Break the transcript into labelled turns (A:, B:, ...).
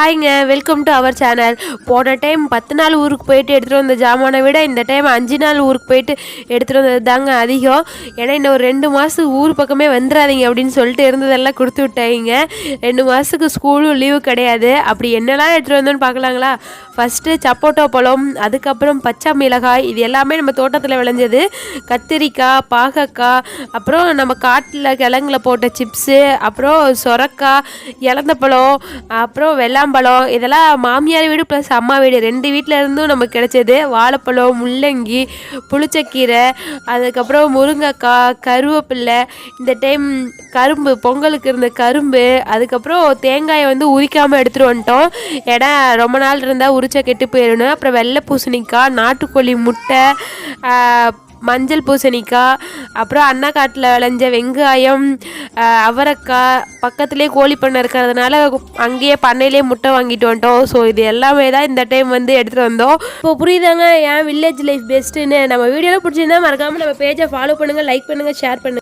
A: ஹாய்ங்க welcome to our channel போன time பத்து நாள் ஊருக்கு போயிட்டு எடுத்துகிட்டு வந்த ஜாமானை விட இந்த டைம் அஞ்சு நாள் ஊருக்கு போயிட்டு எடுத்துகிட்டு வந்தது தாங்க அதிகம். ஏன்னா இன்னும் ஒரு ரெண்டு மாதத்துக்கு ஊர் பக்கமே வந்துடாதீங்க அப்படின்னு சொல்லிட்டு இருந்ததெல்லாம் கொடுத்து விட்டாங்க. ரெண்டு மாதத்துக்கு ஸ்கூலும் லீவு கிடையாது. அப்படி என்னெல்லாம் எடுத்துகிட்டு வந்தோன்னு பார்க்கலாங்களா? ஃபஸ்ட்டு சப்போட்டோ பழம் அதுக்கப்புறம் பச்சை மிளகாய் இது எல்லாமே நம்ம தோட்டத்தில் விளைஞ்சது. கத்திரிக்காய் பாகக்காய் அப்புறம் நம்ம காட்டில் கிழங்குல போட்ட சிப்ஸு அப்புறம் சொரக்காய் இலந்த பழம் அப்புறம் வாழைப்பழம் இதெல்லாம் மாமியார் வீடு ப்ளஸ் அம்மா வீடு ரெண்டு வீட்டில் இருந்தும் நமக்கு கிடைச்சது. வாழைப்பழம் முள்ளங்கி புளிச்சக்கீரை அதுக்கப்புறம் முருங்கைக்காய் கருவேப்பில்லை இந்த டைம் கரும்பு பொங்கலுக்கு இருந்த கரும்பு அதுக்கப்புறம் தேங்காயை வந்து உரிக்காமல் எடுத்துகிட்டு வந்துட்டோம். ஏன்னா ரொம்ப நாள் இருந்தால் உரிச்சா கெட்டு போயிடணும் அப்புறம் வெள்ளை பூசணிக்காய் நாட்டுக்கோழி முட்டை மஞ்சள் பூசணிக்காய் அப்புறம் அண்ணா காட்டில் விளைஞ்ச வெங்காயம் அவரைக்காய் பக்கத்துலேயே கோழி பண்ணை இருக்கிறதுனால அங்கேயே பண்ணையிலே முட்டை வாங்கிட்டு வந்துட்டோம். ஸோ இது எல்லாமே தான் இந்த டைம் வந்து எடுத்துகிட்டு வந்தோம். இப்போ புரியுதாங்க? ஏன் வில்லேஜ் லைஃப் பெஸ்ட்டுன்னு நம்ம வீடியோவில் பிடிச்சிருந்தா மறக்காமல் நம்ம பேஜை ஃபாலோ பண்ணுங்கள் லைக் பண்ணுங்கள் ஷேர் பண்ணுங்கள்